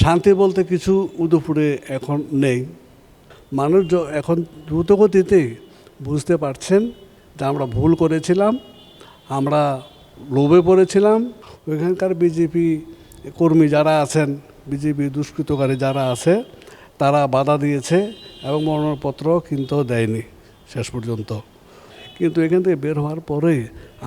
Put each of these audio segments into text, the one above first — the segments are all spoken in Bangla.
শান্তি বলতে কিছু উদুপুরে এখন নেই। মানুষ এখন দ্রুতগতিতে বুঝতে পারছেন যে আমরা ভুল করেছিলাম, আমরা লোভে পড়েছিলাম। ওইখানকার বিজেপি কর্মী যারা আছেন, বিজেপি দুষ্কৃতকারী যারা আছে, তারা বাধা দিয়েছে এবং মনোনয়নপত্র কিন্তু দেয়নি শেষ পর্যন্ত। কিন্তু এখান থেকে বের হওয়ার পরে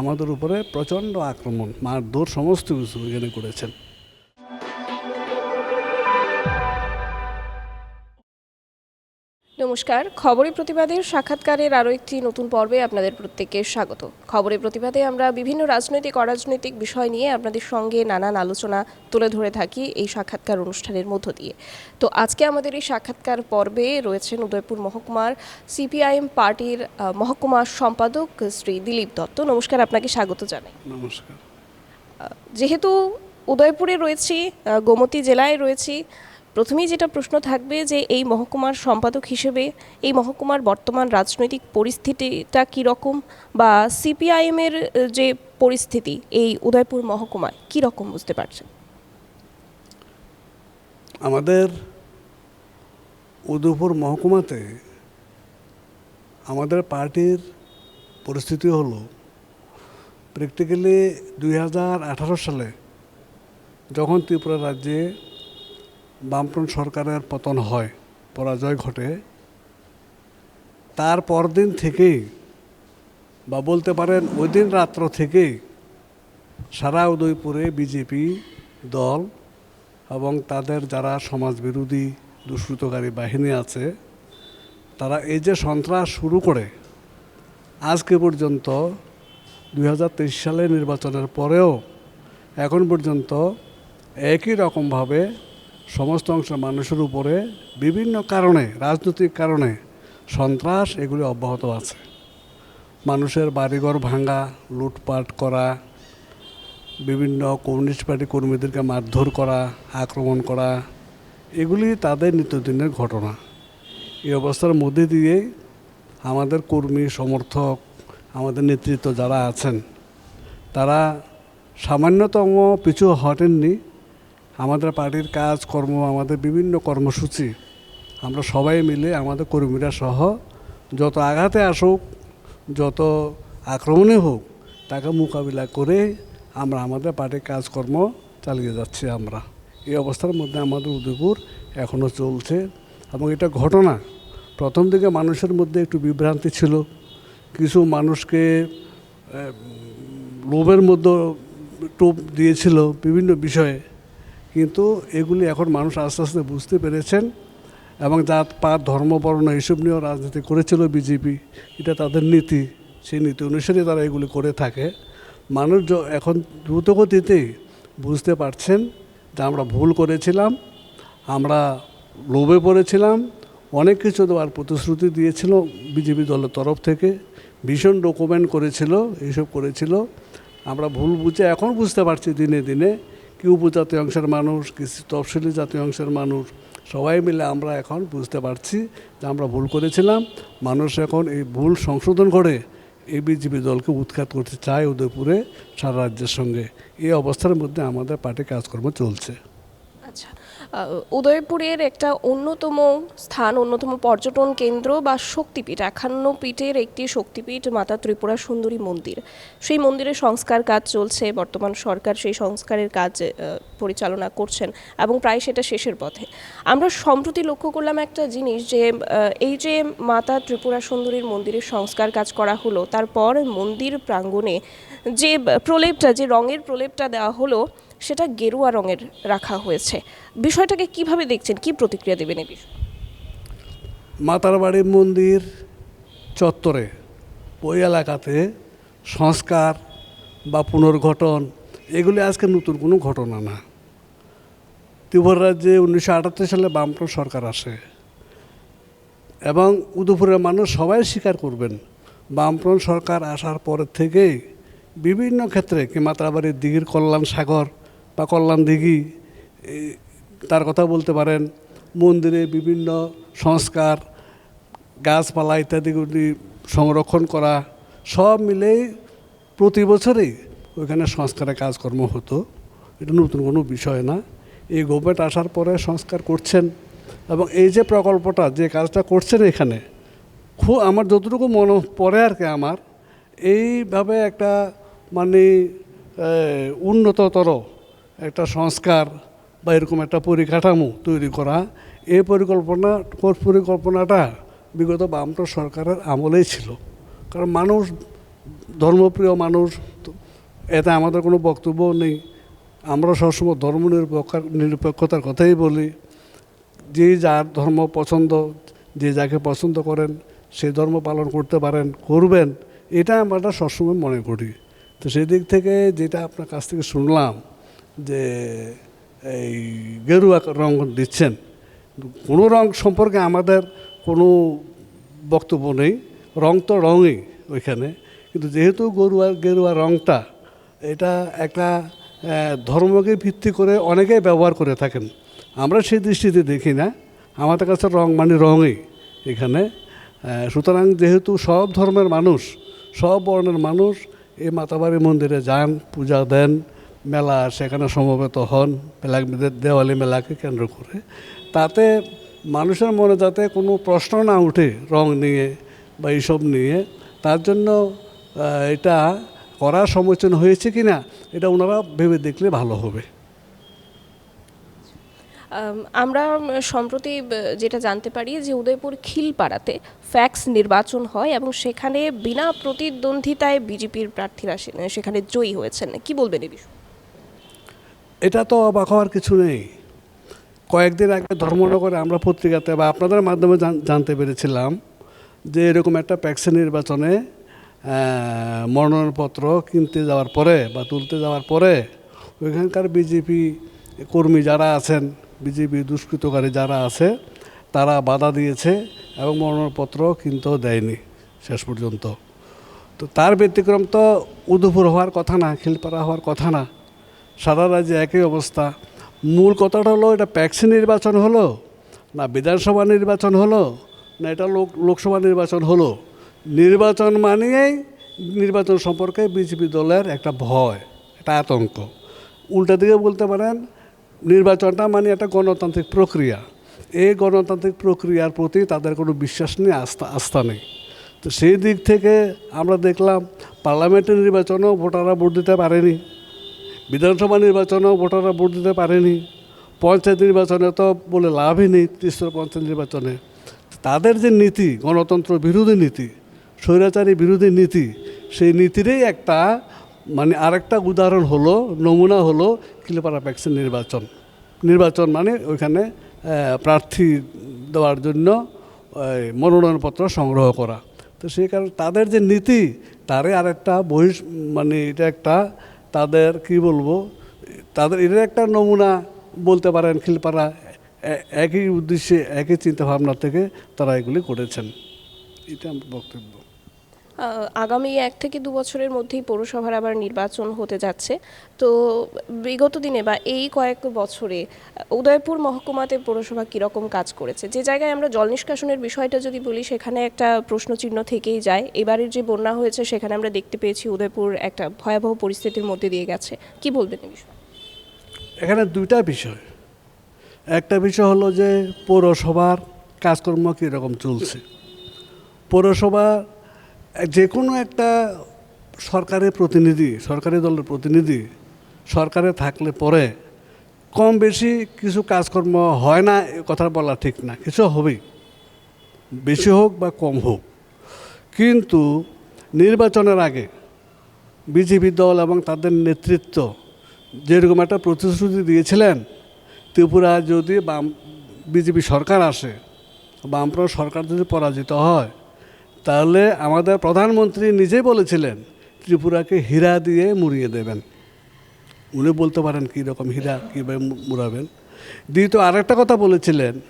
আমাদের উপরে প্রচণ্ড আক্রমণ, মারধর, সমস্ত কিছু এখানে করেছেন। নমস্কার। খবরে প্রতিবাদের সাক্ষাৎকারের আরও একটি নতুন পর্বে আপনাদের প্রত্যেককে স্বাগত। খবরে প্রতিবাদে আমরা বিভিন্ন রাজনৈতিক অরাজনৈতিক বিষয় নিয়ে আপনাদের সঙ্গে নানান আলোচনা তুলে ধরে থাকি এই সাক্ষাৎকার অনুষ্ঠানের মধ্য দিয়ে। তো আজকে আমাদের এই সাক্ষাৎকার পর্বে রয়েছেন উদয়পুর মহকুমার সিপিআইএম পার্টির মহকুমা সম্পাদক শ্রী দিলীপ দত্ত। নমস্কার আপনাকে স্বাগত জানাই। নমস্কার। যেহেতু উদয়পুরে রয়েছি গোমতী জেলায় রয়েছি প্রথমেই যেটা প্রশ্ন থাকবে যে এই মহকুমার সম্পাদক হিসেবে এই মহকুমার বর্তমান রাজনৈতিক পরিস্থিতিটা কীরকম বা সিপিআইএমের যে পরিস্থিতি এই উদয়পুর মহকুমায় কীরকম বুঝতে পারছেন? আমাদের উদয়পুর মহকুমাতে আমাদের পার্টির পরিস্থিতি হলো প্র্যাকটিক্যালি দুই হাজার আঠারো সালে যখন ত্রিপুরা রাজ্যে বামফ্রন্ট সরকারের পতন হয়, পরাজয় ঘটে, তার পরদিন থেকেই বা বলতে পারেন ওই দিন রাত্র থেকেই সারা উদয়পুরে বিজেপি দল এবং তাদের যারা সমাজবিরোধী, দুষ্কৃতকারী বাহিনী আছে, তারা এই যে সন্ত্রাস শুরু করে, আজকে পর্যন্ত দুই সালে নির্বাচনের পরেও এখন পর্যন্ত একই রকমভাবে সমস্ত অংশের মানুষের উপরে বিভিন্ন কারণে, রাজনৈতিক কারণে সন্ত্রাস এগুলি অব্যাহত আছে। মানুষের বাড়িঘর ভাঙা, লুটপাট করা, বিভিন্ন কমিউনিস্ট পার্টি কর্মীদেরকে মারধর করা, আক্রমণ করা, এগুলি তাদের নিত্যদিনের ঘটনা। এই অবস্থার মধ্যে দিয়ে আমাদের কর্মী, সমর্থক, আমাদের নেতৃত্ব যারা আছেন, তারা সামান্যতম পিছু হটেননি। আমাদের পার্টির কাজকর্ম আমাদের বিভিন্ন কর্মসূচি, আমরা সবাই মিলে আমাদের কর্মীরা সহ যত আঘাতে আসুক, যত আক্রমণে হোক, তাকে মোকাবিলা করে আমরা আমাদের পার্টির কাজকর্ম চালিয়ে যাচ্ছি আমরা। এই অবস্থার মধ্যে আমাদের উদয়পুর এখনও চলছে এবং এটা ঘটনা প্রথম দিকে মানুষের মধ্যে একটু বিভ্রান্তি ছিল। কিছু মানুষকে লোভের মধ্যে টোপ দিয়েছিল বিভিন্ন বিষয়ে। কিন্তু এগুলি এখন মানুষ আস্তে আস্তে বুঝতে পেরেছেন এবং জাত পাত ধর্ম, বর্ণ এইসব নিয়েও রাজনীতি করেছিল বিজেপি, এটা তাদের নীতি। সেই নীতি অনুসারে তারা এগুলি করে থাকে। মানুষ এখন দ্রুতগতিতে বুঝতে পারছেন যে আমরা ভুল করেছিলাম, আমরা লোভে পড়েছিলাম, অনেক কিছু দেওয়ার প্রতিশ্রুতি দিয়েছিল বিজেপি দলের তরফ থেকে, ভীষণ ডকুমেন্ট করেছিল, এইসব করেছিল। আমরা ভুল বুঝে এখন বুঝতে পারছি দিনে দিনে কি উপজাতীয় অংশের মানুষ, কি তফসিলি জাতীয় অংশের মানুষ, সবাই মিলে আমরা এখন বুঝতে পারছি যে আমরা ভুল করেছিলাম। মানুষ এখন এই ভুল সংশোধন করে এই বিজেপি দলকে উৎখাত করতে চায় উদয়পুরে সারা রাজ্যের সঙ্গে। এই অবস্থার মধ্যে আমাদের পার্টি কাজকর্ম চলছে। উদয়পুরের একটা অন্যতম স্থান, অন্যতম পর্যটন কেন্দ্র বা শক্তিপীঠ একান্ন পীঠের একটি শক্তিপীঠ মাতা ত্রিপুরা সুন্দরী মন্দির। সেই মন্দিরের সংস্কার কাজ চলছে, বর্তমান সরকার সেই সংস্কারের কাজ পরিচালনা করছেন এবং প্রায় সেটা শেষের পথে। আমরা সম্প্রতি লক্ষ্য করলাম একটা জিনিস যে এই যে মাতা ত্রিপুরা সুন্দরীর মন্দিরের সংস্কার কাজ করা হলো, তারপর মন্দির প্রাঙ্গণে যে প্রলেপটা, যে রঙের প্রলেপটা দেওয়া হলো সেটা গেরুয়া রঙের রাখা হয়েছে। বিষয়টাকে কীভাবে দেখছেন? কি প্রতিক্রিয়া দেবেন বিষয়ে? মাতার বাড়ি মন্দির চত্বরে ওই এলাকাতে সংস্কার বা পুনর্গঠন, এগুলি আজকে নতুন কোনো ঘটনা না। ত্রিপুরা রাজ্যে উনিশশো আটাত্তর সালে বামফ্রন্ট সরকার আসে এবং উদয়পুরের মানুষ সবাই স্বীকার করবেন, বামফ্রন্ট সরকার আসার পরের থেকেই বিভিন্ন ক্ষেত্রে কি মাতাবাড়ির দিঘির কল্যাণ সাগর বা কল্যাণ দিঘি তার কথা বলতে পারেন। মন্দিরে বিভিন্ন সংস্কার, গাছপালা ইত্যাদিগুলি সংরক্ষণ করা, সব মিলেই প্রতি বছরই ওইখানে সংস্কারের কাজকর্ম হতো। এটা নতুন কোনো বিষয় না। এই গভর্নমেন্ট আসার পরে সংস্কার করছেন এবং এই যে প্রকল্পটা, যে কাজটা করছেন এখানে, খুব আমার যতটুকু মনে পড়ে আর কি আমার, এইভাবে একটা মানে উন্নততর একটা সংস্কার বা এরকম একটা পরিকাঠামো তৈরি করা, এই পরিকল্পনা পরিকল্পনাটা বিগত বামটো সরকারের আমলেই ছিল। কারণ মানুষ, ধর্মপ্রিয় মানুষ এতে আমাদের কোনো বক্তব্য নেই। আমরা সবসময় ধর্ম নিরপেক্ষ, নিরপেক্ষতার কথাই বলি। যে যার ধর্ম পছন্দ, যে যাকে পছন্দ করেন সেই ধর্ম পালন করতে পারেন, করবেন, এটা আমরা সবসময় মনে করি। তো সেদিক থেকে যেটা আপনার কাছ থেকে শুনলাম যে এই গেরুয়া রং দিচ্ছেন, কোনো রং সম্পর্কে আমাদের কোনো বক্তব্য নেই রং তো রঙই ওইখানে, কিন্তু যেহেতু গরুয়া, গেরুয়া রংটা এটা একটা ধর্মকে ভিত্তি করে অনেকেই ব্যবহার করে থাকেন। আমরা সেই দৃষ্টিতে দেখি না, আমাদের কাছে রং মানে রঙই এখানে। সুতরাং যেহেতু সব ধর্মের মানুষ, সব বর্ণের মানুষ এই মাতাবাড়ি মন্দিরে যান, পূজা দেন মেলা সেখানে সমবেত হন, মেলা দেওয়ালি মেলাকে কেন্দ্র করে। তাতে মানুষের মনে যাতে কোনো প্রশ্ন না উঠে রং নিয়ে বা এইসব নিয়ে, তার জন্য এটা করার সমীচীন হয়েছে কি না, এটা ওনারা ভেবে দেখলে ভালো হবে। আমরা সম্প্রতি যেটা জানতে পারি যে উদয়পুর খিলপাড়াতে ফ্যাক্স নির্বাচন হয় এবং সেখানে বিনা প্রতিদ্বন্দ্বিতায় বিজেপির প্রার্থীরা সেখানে জয়ী হয়েছেন। কি বলবেন এই বিষয়ে? এটা তো অবাক হওয়ার কিছু নেই। কয়েকদিন আগে ধর্মনগরে আমরা পত্রিকাতে বা আপনাদের মাধ্যমে জানতে পেরেছিলাম যে এরকম একটা প্যাক্সি নির্বাচনে মনোনয়নপত্র কিনতে যাওয়ার পরে বা তুলতে যাওয়ার পরে ওইখানকার বিজেপি কর্মী যারা আছেন, বিজেপি দুষ্কৃতকারী যারা আছে, তারা বাধা দিয়েছে এবং মনোনয়নপত্র কিনতেও দেয়নি শেষ পর্যন্ত। তো তার ব্যতিক্রম তো উদয়পুর হওয়ার কথা না, খিলপাড়া হওয়ার কথা না। সারা রাজ্যে একই অবস্থা। মূল কথাটা হলো, এটা প্যাক্সি নির্বাচন হলো, না বিধানসভা নির্বাচন হলো, না এটা লোক, লোকসভা নির্বাচন হলো। নির্বাচন মানিয়েই নির্বাচন সম্পর্কে বিজেপি দলের একটা ভয়, একটা আতঙ্ক। উল্টা দিকে বলতে পারেন, নির্বাচনটা মানে একটা গণতান্ত্রিক প্রক্রিয়া। এই গণতান্ত্রিক প্রক্রিয়ার প্রতি তাদের কোনো বিশ্বাস নেই, আস্থা আস্থা নেই। তো সেই দিক থেকে আমরা দেখলাম, পার্লামেন্টের নির্বাচনেও ভোটাররা ভোট দিতে পারেনি। বিধানসভা নির্বাচনেও ভোটাররা ভোট দিতে পারেনি। পঞ্চায়েত নির্বাচনে তো বলে লাভই নেই তিস্র পঞ্চায়েত নির্বাচনে। তাদের যে নীতি, গণতন্ত্র বিরোধী নীতি, স্বৈরাচারী বিরোধী নীতি, সেই নীতিরই একটা মানে আরেকটা উদাহরণ হলো, নমুনা হলো কিলোপাড়া ভ্যাকসিন নির্বাচন। নির্বাচন মানে ওইখানে প্রার্থী দেওয়ার জন্য মনোনয়নপত্র সংগ্রহ করা। তো সেই কারণে তাদের যে নীতি তারে আরেকটা বহিষ মানে এটা একটা তাদের, কি বলব, তাদের এটা একটা নমুনা বলতে পারেন খিলপাড়া একই উদ্দেশ্যে, একই চিন্তাভাবনা থেকে তারা এগুলি করেছেন। এটা আমার বক্তব্য। আগামী এক থেকে দু বছরের মধ্যেই পৌরসভার আবার নির্বাচন হতে যাচ্ছে। তো বিগত দিনে বা এই কয়েক বছরে উদয়পুর মহকুমাতে পৌরসভা কীরকম কাজ করেছে? যে জায়গায় আমরা জল নিষ্কাশনের বিষয়টা যদি বলি, সেখানে একটা প্রশ্নচিহ্ন থেকেই যায়। এবারের যে বন্যা হয়েছে, সেখানে আমরা দেখতে পেয়েছি উদয়পুর একটা ভয়াবহ পরিস্থিতির মধ্যে দিয়ে গেছে। কি বলবেন এই বিষয়ে? এখানে দুইটা বিষয়। একটা বিষয় হলো যে পৌরসভার কাজকর্ম কীরকম চলছে? পৌরসভা যে কোনো একটা সরকারের প্রতিনিধি, সরকারি দলের প্রতিনিধি সরকারে থাকলে পরে কম বেশি কিছু কাজকর্ম হয় না, এ কথা বলা ঠিক না। কিছু হবেই। বেশি হোক বা কম হোক। কিন্তু নির্বাচনের আগে বিজেপি দল এবং তাদের নেতৃত্ব যেরকম একটা প্রতিশ্রুতি দিয়েছিলেন, ত্রিপুরা যদি বাম, বিজেপি সরকার আসে বামপ্রদ সরকার যদি পরাজিত হয় তাহলে আমাদের প্রধানমন্ত্রী নিজেই বলেছিলেন, ত্রিপুরাকে হীরা দিয়ে মুড়িয়ে দেবেন। উনি বলতে পারেন কী রকম হীরা কীভাবে মুড়াবেন। দ্বিতীয় আরেকটা কথা বলেছিলেন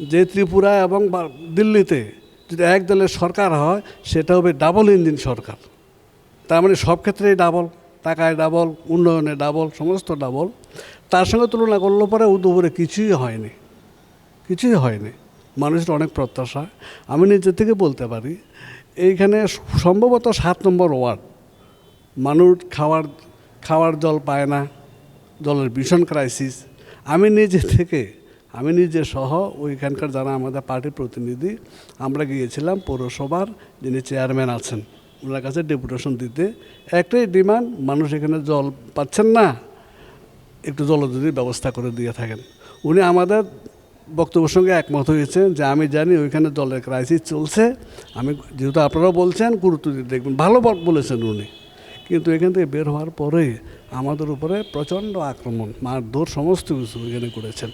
যে ত্রিপুরা এবং দিল্লিতে যদি এক দলের সরকার হয়, সেটা হবে ডাবল ইঞ্জিন সরকার। তার মানে সব ক্ষেত্রেই ডাবল, টাকায় ডাবল, উন্নয়নে ডাবল, সমস্ত ডাবল। তার সঙ্গে তুলনা করলে পরে উদয়পুরে কিছুই হয়নি। কিছুই হয়নি। মানুষের অনেক প্রত্যাশা। আমি নিজে থেকে বলতে পারি, এইখানে সম্ভবত সাত নম্বর ওয়ার্ড। মানুষ খাওয়ার খাওয়ার জল পায় না, জলের ভীষণ ক্রাইসিস আমি নিজে থেকে, আমি নিজে সহ ওইখানকার যারা আমাদের পার্টির প্রতিনিধি, আমরা গিয়েছিলাম পৌরসভার যিনি চেয়ারম্যান আছেন, ওনার কাছে ডেপুটেশন দিতে। একটাই ডিমান্ড মানুষ এখানে জল পাচ্ছেন না, একটু জলযোগের ব্যবস্থা করে দিয়ে থাকেন। উনি আমাদের বক্তব্যের সঙ্গে একমত হয়েছেন যে আমি জানি ওইখানে জলের ক্রাইসিস চলছে। আমি যেহেতু আপনারাও বলছেন, গুরুত্ব দিয়ে দেখবেন। ভালো বলেছেন উনি। কিন্তু এখান থেকে বের হওয়ার পরে আমাদের উপরে প্রচণ্ড আক্রমণ, মারধর, সমস্ত কিছু এখানে করেছেন।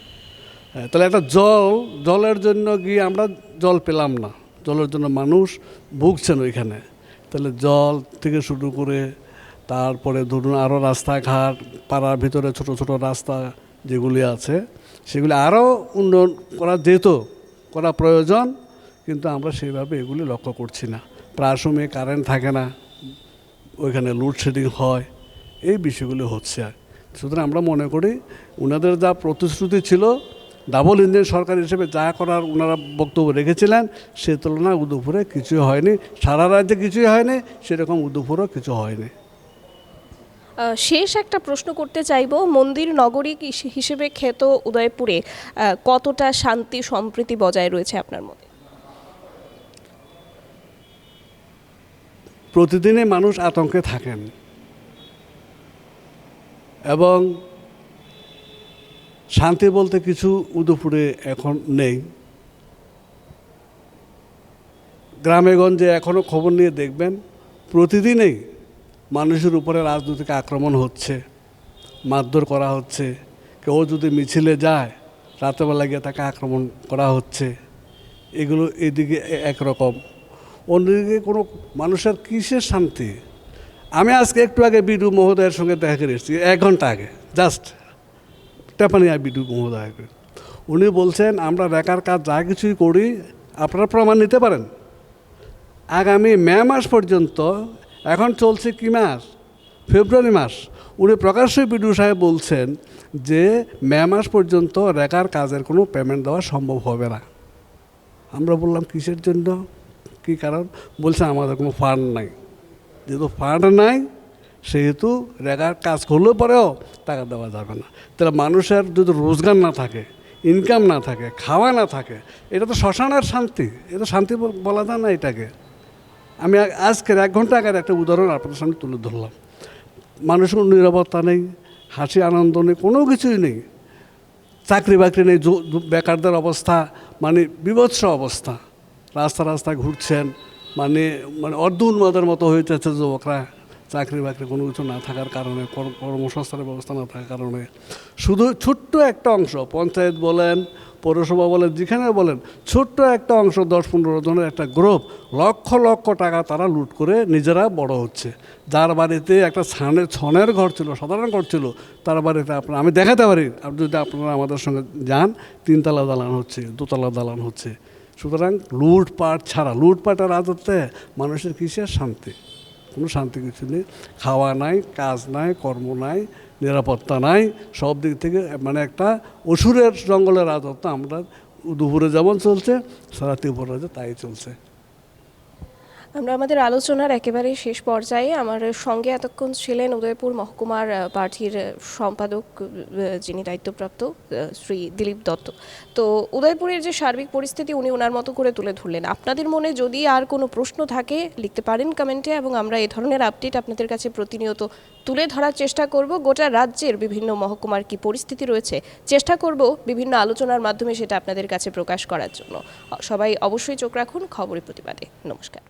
তাহলে একটা জল, জলের জন্য গিয়ে আমরা জল পেলাম না। জলের জন্য মানুষ ভুগছেন ওইখানে। তাহলে জল থেকে শুরু করে তারপরে ধরুন আরও রাস্তাঘাট, পাড়ার ভিতরে ছোট ছোট রাস্তা যেগুলি আছে সেগুলি আরও উন্নয়ন করা যেত করা প্রয়োজন, কিন্তু আমরা সেইভাবে এগুলি লক্ষ্য করছি না। প্রায় সময় কারেন্ট থাকে না, ওইখানে লোডশেডিং হয়, এই বিষয়গুলো হচ্ছে। আর সুতরাং আমরা মনে করি ওনাদের যা প্রতিশ্রুতি ছিল ডাবল ইঞ্জিন সরকার হিসেবে যা করার ওনারা বক্তব্য রেখেছিলেন, সে তুলনায় উদয়পুরে কিছুই হয়নি। সারা রাজ্যে কিছুই হয়নি, সেরকম উদয়পুরও কিছু হয়নি। শেষ একটা প্রশ্ন করতে চাইব। মন্দির নগরী হিসেবে খ্যাত উদয়পুরে কতটা শান্তি সম্প্রীতি বজায় রয়েছে আপনার মতে? প্রতিদিনে মানুষ আতঙ্কে থাকেন। এবং শান্তি বলতে কিছু উদয়পুরে এখন নেই। গ্রামে গঞ্জে এখনও খবর নিয়ে দেখবেন, প্রতিদিনই মানুষের উপরে রাজনৈতিক আক্রমণ হচ্ছে, মারধর করা হচ্ছে, কেউ যদি মিছিলে যায়, রাতেবেলা গিয়ে তাকে আক্রমণ করা হচ্ছে, এগুলো এদিকে একরকম। অন্যদিকে কোনো মানুষের কিসের শান্তি? আমি আজকে একটু আগে বিডু মহোদয়ের সঙ্গে দেখা করে এসেছি, এক ঘণ্টা আগে, জাস্ট টেপানিয়া বিডু মহোদয় উনি বলছেন, আমরা রেখার কাজ যা কিছুই করি, আপনারা প্রমাণ নিতে পারেন। আগামী মে মাস পর্যন্ত এখন চলছে কি মাস? ফেব্রুয়ারি মাস। উনি প্রকাশ্যই বিডু সাহেব বলছেন যে, মে মাস পর্যন্ত রেখার কাজের কোনো পেমেন্ট দেওয়া সম্ভব হবে না। আমরা বললাম, কিসের জন্য? কী কারণ? বলছে, আমাদের কোনো ফান্ড নাই। যেহেতু ফান্ড নাই, সেহেতু রেগার কাজ করলেও পরেও টাকা দেওয়া যাবে না। তাহলে মানুষের যদি রোজগার না থাকে ইনকাম না থাকে, খাওয়া না থাকে, এটা তো শ্মশানের শান্তি। এটা শান্তি বলা যায় না এটাকে। আমি আজকের এক ঘণ্টা আগের একটা উদাহরণ আপনাদের সামনে তুলে ধরলাম। মানুষের নিরাপত্তা নেই, হাসি, আনন্দ নেই, কোনো কিছুই নেই। চাকরি বাকরি নেই বেকারদের অবস্থা মানে বিভৎস অবস্থা। রাস্তা রাস্তা ঘুরছেন মানে মানে অর্ধ উন্মাদের মতো হয়ে যাচ্ছে যুবকরা। চাকরি বাকরি কোনো কিছু না থাকার কারণে, কর্ম- কর্মসংস্থানের ব্যবস্থা না থাকার কারণে। শুধু ছোট্ট একটা অংশ, পঞ্চায়েত বলেন পৌরসভা বলেন, যেখানে বলেন, ছোট্ট একটা অংশ, দশ পনেরো জনের একটা গ্রুপ, লক্ষ লক্ষ টাকা তারা লুট করে নিজেরা বড় হচ্ছে। যার বাড়িতে একটা ছানের ছনের ঘর ছিল, সাধারণ ঘর ছিল, তার বাড়িতে আপনার, আমি দেখাতে পারি, আপনি যদি আপনারা আমাদের সঙ্গে যান, তিনতলা দালান হচ্ছে, দোতলা দালান হচ্ছে। সুতরাং লুটপাট ছাড়া লুটপাটের রাজত্বে মানুষের কিসের শান্তি? কোনো শান্তি কিছু নেই। খাওয়া নাই, কাজ নাই, কর্ম নাই নিরাপত্তা নাই, সব দিক থেকে মানে একটা অসুরের জঙ্গলের রাজত্ব আমরা দুপুরে যেমন চলছে সারা ত্রিপুরা তাই চলছে। আমরা আমাদের আলোচনার একেবারে শেষ পর্যায়ে আমার সঙ্গে এতক্ষণ ছিলেন উদয়পুর মহকুমার পার্টির সম্পাদক যিনি দায়িত্বপ্রাপ্ত শ্রী দিলীপ দত্ত। তো উদয়পুরের যে সার্বিক পরিস্থিতি, উনি ওনার মতো করে তুলে ধরলেন। আপনাদের মনে যদি আর কোনো প্রশ্ন থাকে, লিখতে পারেন কমেন্টে এবং আমরা এ ধরনের আপডেট আপনাদের কাছে প্রতিনিয়ত তুলে ধরার চেষ্টা করব। গোটা রাজ্যের বিভিন্ন মহকুমার কি পরিস্থিতি রয়েছে, চেষ্টা করব বিভিন্ন আলোচনার মাধ্যমে সেটা আপনাদের কাছে প্রকাশ করার জন্য। সবাই অবশ্যই চোখ রাখুন, খবরের প্রতিবাদে। নমস্কার।